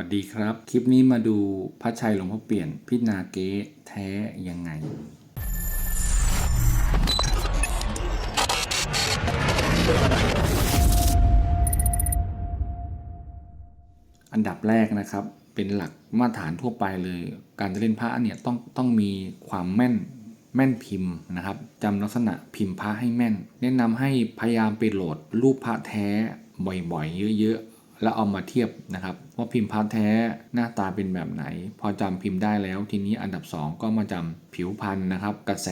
วัสดีครับ คลิปนี้มาดูพระชัยหลวงพ่อเปลี่ยน พินาเก๊แท้ยังไง อันดับแรกนะครับ เป็นหลักมาตรฐานทั่วไปเลย การจะเล่นพระเนี่ยต้องต้องมีความแม่นแม่นพิมพ์นะครับจำลักษณะพิมพ์พระให้แม่น แนะนำให้พยายามไปโหลดรูปพระแท้บ่อยๆ เยอะๆ แล้วเอามาเทียบนะครับว่าพิมพ์พระแท้หน้าตาเป็นแบบไหน พอจำพิมพ์ได้แล้ว ทีนี้อันดับ 2 ก็มาจำผิวพันธุ์นะครับ กระแส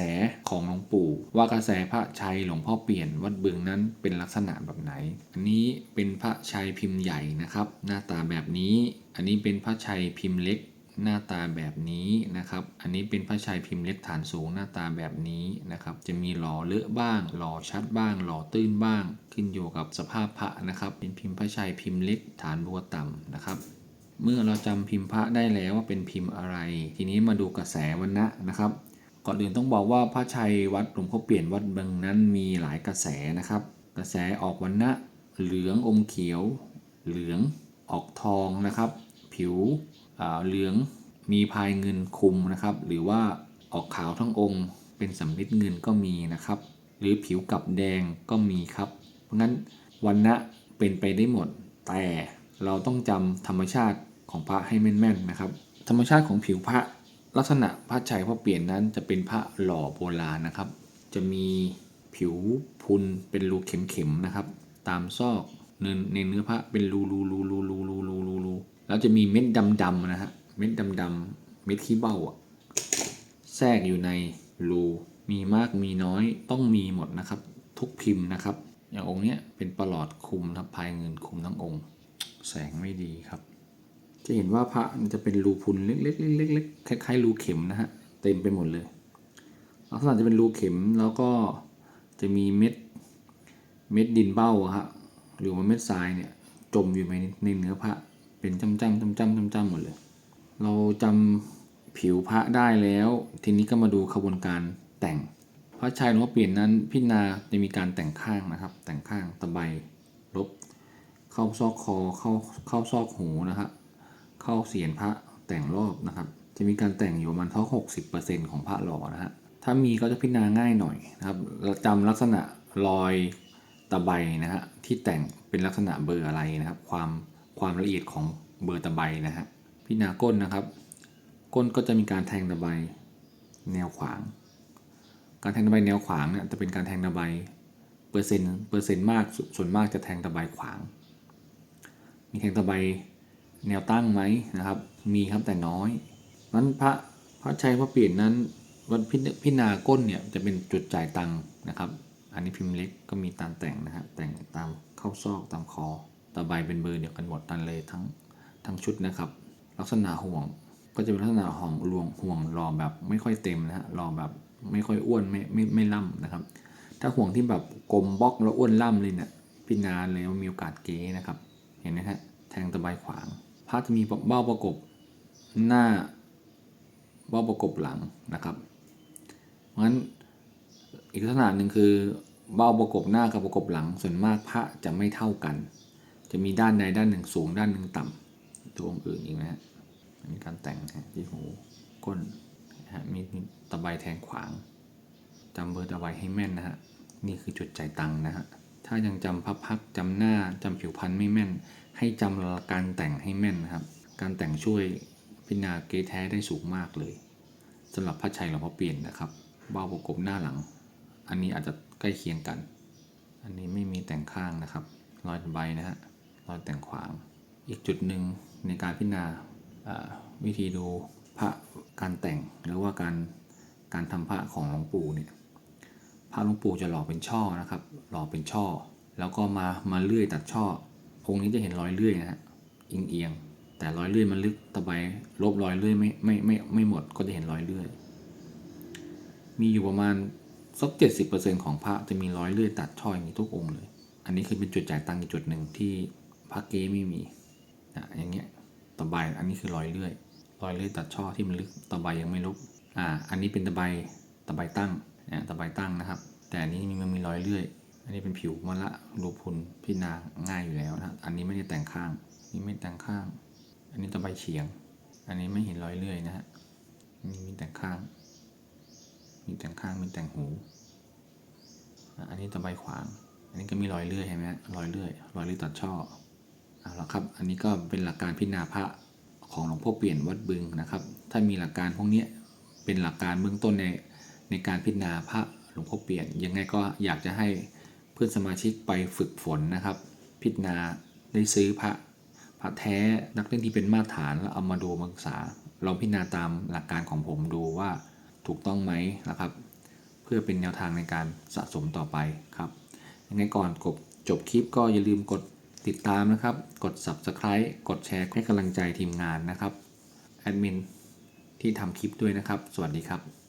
ของหลวงปู่ ว่ากระแสพระชัยหลวงพ่อเปลี่ยนวัดบึงนั้นเป็นลักษณะแบบไหน อันนี้เป็นพระชัยพิมพ์ใหญ่นะครับ หน้าตาแบบนี้ อันนี้เป็นพระชัยพิมพ์เล็ก หน้าตาแบบนี้นะครับ อันนี้เป็นพระชัยพิมพ์เล็กฐานสูงหน้าตาแบบนี้นะครับ จะมีหล่อเลอะบ้าง หล่อชัดบ้าง หล่อตื้นบ้าง ขึ้นอยู่กับสภาพพระนะครับ เป็นพิมพ์พระชัยพิมพ์เล็กฐานบัวต่ำนะครับ เมื่อเราจำพิมพ์พระได้แล้วว่าเป็นพิมพ์อะไร ทีนี้มาดูกระแสวันนะนะครับ ก่อนอื่นต้องบอกว่าพระชัยวัดหลวงพ่อเปลี่ยนวัดเบิงนั้นมีหลายกระแสนะครับ กระแสออกวันนะเหลืองอมเขียว เหลืองออกทองนะครับ ผิว เหลืองมีพายเงินคุมนะครับ หรือว่าออกขาวทั้งองค์ เป็นสำริดเงินก็มีนะครับ หรือผิวกับแดงก็มีครับ เพราะงั้นวันนะเป็นไปได้หมด แต่เราต้องจำธรรมชาติของพระให้แม่นๆนะครับ ธรรมชาติของผิวพระลักษณะพระชัยพระเปลี่ยนนั้นจะเป็นพระหล่อโบราณนะครับ จะมีผิวพุนเป็นรูเข็มๆนะครับ ตามซอกเนื้อในเนื้อพระเป็นรูรูรูรูรูรูรูรูรู แล้วจะมีเม็ดดำๆนะฮะ เม็ดดำๆเม็ดขี้เบ้าอะแทรกอยู่ในรูมีมากมีน้อยต้องมีหมดนะครับ ทุกพิมพ์นะครับ อย่างองค์เนี้ยเป็นประหลอดคุมนะครับภายเงินคุมทั้งองค์ แสงไม่ดีครับ จะเห็นว่าพระมันจะเป็นรูพุนเล็กๆเล็กๆคล้ายๆรูเข็มนะฮะเต็มไปหมดเลยลักษณะจะเป็นรูเข็มแล้วก็จะมีเม็ดเม็ดดินเบ้าอะฮะหรือว่าเม็ดทรายเนี่ยจมอยู่ในในเนื้อพระ เป็นจ้ำๆจ้ำจำหมดเลย เราจำผิวพระได้แล้ว ทีนี้ก็มาดูขบวนการแต่ง พระชัยหลวงเปลี่ยนนั้นพิจารณาจะมีการแต่งข้างนะครับ แต่งข้างตะไบลบ เข้าซอกคอเข้าเข้าซอกหูนะครับเข้าเสียนพระแต่งรอบนะครับ จะมีการแต่งอยู่ประมาณเท่า60%ของพระหล่อนะฮะถ้ามีก็จะพิจารณาง่ายหน่อยนะครับเราจำลักษณะรอยตะไบนะฮะที่แต่งเป็นลักษณะเบอร์อะไรนะครับ ความ ความละเอียดของเบอร์ตะไบนะฮะพิจารณาก้นนะครับ ก้นก็จะมีการแทงตะไบแนวขวาง การแทงตะไบแนวขวางเนี่ยจะเป็นการแทงตะไบเปอร์เซ็นต์เปอร์เซ็นต์มากส่วนมากจะแทงตะไบขวาง มีแทงตะไบแนวตั้งไหมนะครับ มีครับแต่น้อยนั้นพระพระชัยพระเปลี่ยนนั้นวัดพิพินาก้นเนี่ยจะเป็นจุดจ่ายตังค์นะครับ อันนี้พิมพ์เล็กก็มีตามแต่งนะฮะแต่งตามเข้าซอกตามคอ ตะไบเป็นเบอร์เดียวกันหมดตันเลยทั้งทั้งชุดนะครับ ลักษณะห่วงก็จะเป็นลักษณะห่วงรวงห่วงรอแบบไม่ค่อยเต็มนะฮะรอแบบไม่ค่อยอ้วนไม่ไม่ไม่ล่ำนะครับ ถ้าห่วงที่แบบกลมบล็อกแล้วอ้วนล่ำเลยเนี่ยพินาเลยว่ามีโอกาสเก๋นะครับ เห็นไหมฮะแทงตะไบขวางพระจะมีเบ้าประกบหน้าเบ้าประกบหลังนะครับเพราะฉะนั้นอีกลักษณะหนึ่งคือเบ้าประกบหน้ากับประกบหลังส่วนมากพระจะไม่เท่ากัน จะมีด้านใดด้านหนึ่งสูงด้านหนึ่งต่ำตัวองค์อื่นอีกนะฮะมีการแต่งนะฮะที่หูก้นฮะมีตะไบแทงขวางจำเบอร์ตะไบให้แม่นนะฮะนี่คือจุดใจตังนะฮะถ้ายังจำพับพักจำหน้าจำผิวพรรณไม่แม่น ให้จำการแต่งให้แม่นนะครับ การแต่งช่วยพิจารณาเกแท้ได้สูงมากเลยสำหรับพระชัยหลวงพ่อเปลี่ยนนะครับเบ้าประกบหน้าหลัง อันนี้อาจจะใกล้เคียงกัน อันนี้ไม่มีแต่งข้างนะครับ รอยตะไบนะฮะ รอยแต่งขวาง อีกจุดหนึ่งในการพิจารณาวิธีดูพระการแต่งหรือว่าการการทำพระของหลวงปู่เนี่ยพระหลวงปู่จะหล่อเป็นช่อนะครับ หล่อเป็นช่อ แล้วก็มามาเลื่อยตัดช่อองค์นี้จะเห็นรอยเลื่อยนะฮะเอียงเอียงแต่รอยเลื่อยมันลึกตะไบลบรอยเลื่อยไม่ไม่ไม่ไม่หมดก็จะเห็นรอยเลื่อย มีอยู่ประมาณสักเจ็ดสิบเปอร์เซ็นของพระจะมีรอยเลื่อยตัดช่ออย่างนี้ทุกองค์เลย อันนี้คือเป็นจุดจ่ายตังค์จุดหนึ่งที่ พระเกไม่มีนะอย่างเงี้ยตะไบอันนี้คือรอยเลื่อย รอยเลื่อยตัดช่อที่มันลึกตะไบยังไม่ลบอ่าอันนี้เป็นตะไบตะไบตั้งนะตะไบตั้งนะครับ แต่อันนี้มันมีรอยเลื่อย อันนี้เป็นผิวมะละรูพุนพิจาง่ายอยู่แล้วนะครับอันนี้ไม่ได้แต่งข้างนี่ไม่แต่งข้าง อันนี้ตะไบเฉียง อันนี้ไม่เห็นรอยเลื่อยนะฮะมีมีแต่งข้าง มีแต่งข้างมีแต่งหูอะอันนี้ตะไบขวาง อันนี้ก็มีรอยเลื่อยเห็นไหมฮะรอยเลื่อย รอยเลื่อยตัดช่อ เอาละครับ อันนี้ก็เป็นหลักการพิจารณาพระของหลวงพ่อเปลี่ยนวัดบึงนะครับ ถ้ามีหลักการพวกนี้เป็นหลักการเบื้องต้นในในการพิจารณาพระหลวงพ่อเปลี่ยน ยังไงก็อยากจะให้เพื่อนสมาชิกไปฝึกฝนนะครับ พิจารณาได้ซื้อพระพระแท้นักเล่นที่เป็นมาตรฐานแล้วเอามาดูมาศึกษาลองพิจารณาตามหลักการของผมดูว่าถูกต้องไหมนะครับ เพื่อเป็นแนวทางในการสะสมต่อไปครับยังไงก่อนกบจบคลิปก็อย่าลืมกด ติดตามนะครับ กด Subscribe กดแชร์ให้กำลังใจทีมงานนะครับ แอดมินที่ทำคลิปด้วยนะครับ สวัสดีครับ